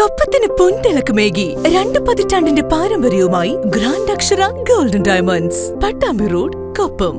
കൊപ്പത്തിന് പൊൻതിളക്കമേകി രണ്ട് പതിറ്റാണ്ടിന്റെ പാരമ്പര്യവുമായി grand Akshara golden diamonds Pattambi road Koppam.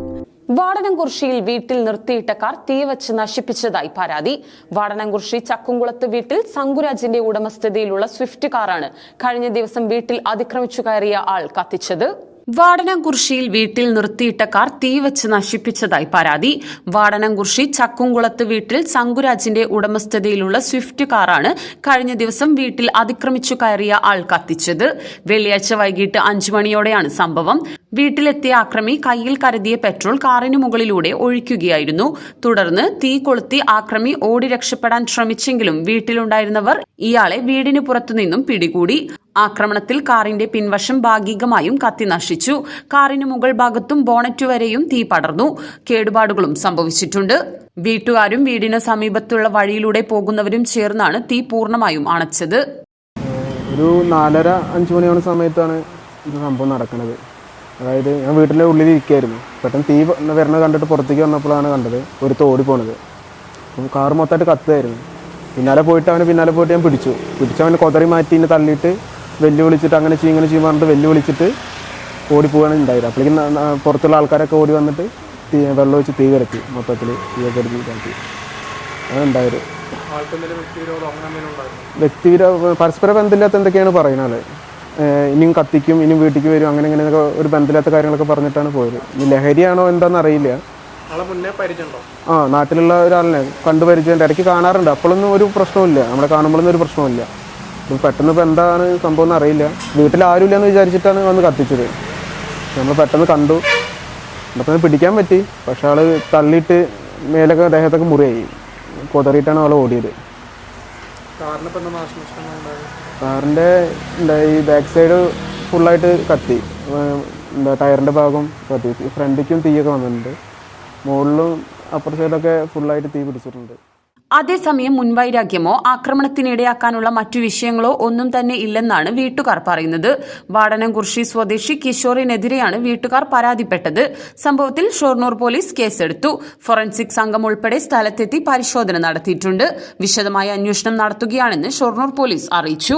വാടനംകുറിശിയിൽ വീട്ടിൽ നിർത്തിയിട്ട കാർ തീവച്ച് നശിപ്പിച്ചതായി പരാതി. വാടനംകുറിശി ചക്കുംകുളത്ത് വീട്ടിൽ സംഗുരാജിന്റെ ഉടമസ്ഥതയിലുള്ള സ്വിഫ്റ്റ് കാറാണ് കഴിഞ്ഞ ദിവസം വീട്ടിൽ അതിക്രമിച്ചു കയറിയ ആൾ കത്തിച്ചത്. വാടനംകുറിശ്ശിയിൽ വീട്ടിൽ നിർത്തിയിട്ട കാർ തീവച്ച് നശിപ്പിച്ചതായി പരാതി. വാടനംകുർശി ചക്കുംകുളത്ത് വീട്ടിൽ സങ്കുരാജിന്റെ ഉടമസ്ഥതയിലുള്ള സ്വിഫ്റ്റ് കാറാണ് കഴിഞ്ഞ ദിവസം വീട്ടിൽ അതിക്രമിച്ചു കയറിയ ആൾ കത്തിച്ചത്. വെള്ളിയാഴ്ച വൈകിട്ട് അഞ്ചു മണിയോടെയാണ് സംഭവം. വീട്ടിലെത്തിയ ആക്രമി കയ്യിൽ കരുതിയ പെട്രോൾ കാറിന് മുകളിലൂടെ ഒഴിക്കുകയായിരുന്നു. തുടർന്ന് തീ കൊളുത്തി ആക്രമി ഓടി രക്ഷപ്പെടാൻ ശ്രമിച്ചെങ്കിലും വീട്ടിലുണ്ടായിരുന്നവർ ഇയാളെ വീടിന് പുറത്തുനിന്നും പിടികൂടി. ആക്രമണത്തിൽ കാറിന്റെ പിൻവശം ഭാഗികമായും കത്തിനശിച്ചു കാറിന് മുകൾ ഭാഗത്തും ബോണറ്റ് വരെയും തീ പടർന്നു. കേടുപാടുകളും സംഭവിച്ചിട്ടുണ്ട്. വീട്ടുകാരും വീടിന് സമീപത്തുള്ള വഴിയിലൂടെ പോകുന്നവരും ചേർന്നാണ് തീ പൂർണമായും അണച്ചത്. ഒരു നാലര അഞ്ച് മണിയാവുന്ന സമയത്താണ് ഇത് സംഭവം നടക്കുന്നത്. അതായത് ഞാൻ വീട്ടിലെ ഉള്ളിൽ ഇരിക്കുകയായിരുന്നു പെട്ടെന്ന് തീ വരുന്നത് കണ്ടിട്ട് പുറത്തേക്ക് വന്നപ്പോഴാണ് കണ്ടത് ഒരു തോടി പോണത്. അപ്പം കാർ മൊത്തമായിട്ട് കത്തുമായിരുന്നു പിന്നാലെ പോയിട്ട് അവനെ പിന്നാലെ പോയിട്ട് ഞാൻ പിടിച്ചു. പിടിച്ച് അവനെ കൊതറി മാറ്റി തള്ളിയിട്ട് വെല്ലുവിളിച്ചിട്ട് അങ്ങനെ ചെയ്യും ഇങ്ങനെ ചെയ്യും പറഞ്ഞിട്ട് വെല്ലുവിളിച്ചിട്ട് ഓടി പോകാൻ ഉണ്ടായത്. അപ്പോഴേക്കും പുറത്തുള്ള ആൾക്കാരൊക്കെ ഓടി വന്നിട്ട് തീ വെള്ളം ഒഴിച്ച് തീ കരത്തി മൊത്തത്തിൽ തീ കരുതി ഇതാക്കി. അങ്ങനെ ഉണ്ടായത് വ്യക്തിവിരോ പരസ്പര ബന്ധമില്ലാത്ത എന്തൊക്കെയാണ് പറയുന്നത് ഇനിയും കത്തിക്കും ഇനിയും വീട്ടിലേക്ക് വരും അങ്ങനെ ഇങ്ങനെയൊക്കെ ഒരു ബന്ധമില്ലാത്ത കാര്യങ്ങളൊക്കെ പറഞ്ഞിട്ടാണ് പോയത്. ഇനി ലഹരിയാണോ എന്താണെന്ന് അറിയില്ല. ആ നാട്ടിലുള്ള ഒരാളിനെ കണ്ടു പരിചയം ഇടയ്ക്ക് കാണാറുണ്ട്. അപ്പോഴൊന്നും ഒരു പ്രശ്നമില്ല നമ്മളെ കാണുമ്പോഴൊന്നും ഒരു പ്രശ്നമില്ല പെട്ടെന്ന് ഇപ്പം എന്താണ് സംഭവം എന്ന് അറിയില്ല. വീട്ടിൽ ആരുമില്ല എന്ന് വിചാരിച്ചിട്ടാണ് വന്ന് കത്തിച്ചത്. നമ്മൾ പെട്ടെന്ന് കണ്ടു. പെട്ടെന്ന് പിടിക്കാൻ പറ്റി. പക്ഷെ ആൾ തള്ളിയിട്ട് മേലൊക്കെ ദേഹത്തൊക്കെ മുറിയായി. കൊതറിയിട്ടാണ് ആൾ ഓടിയത്. കാറിന്റെ എന്താ ഈ ബാക്ക് സൈഡ് ഫുള്ളായിട്ട് കത്തി. എന്താ ടയറിന്റെ ഭാഗം കത്തി. ഫ്രണ്ടിക്കും തീയൊക്കെ വന്നിട്ടുണ്ട്. മുകളിലും അപ്പുറ സൈഡൊക്കെ ഫുള്ളായിട്ട് തീ പിടിച്ചിട്ടുണ്ട്. അതേസമയം മുൻവൈരാഗ്യമോ ആക്രമണത്തിനിടയാക്കാനുള്ള മറ്റു വിഷയങ്ങളോ ഒന്നും തന്നെ ഇല്ലെന്നാണ് വീട്ടുകാർ പറയുന്നത്. വാടനം വാടനംകുർശി സ്വദേശി കിഷോറിനെതിരെയാണ് വീട്ടുകാർ പരാതിപ്പെട്ടത്. സംഭവത്തിൽ ഷൊർണൂർ പോലീസ് കേസെടുത്തു. ഫോറൻസിക് സംഘം ഉൾപ്പെടെ സ്ഥലത്തെത്തി പരിശോധന നടത്തിയിട്ടുണ്ട്. വിശദമായ അന്വേഷണം നടത്തുകയാണെന്ന് ഷൊർണൂർ പോലീസ് അറിയിച്ചു.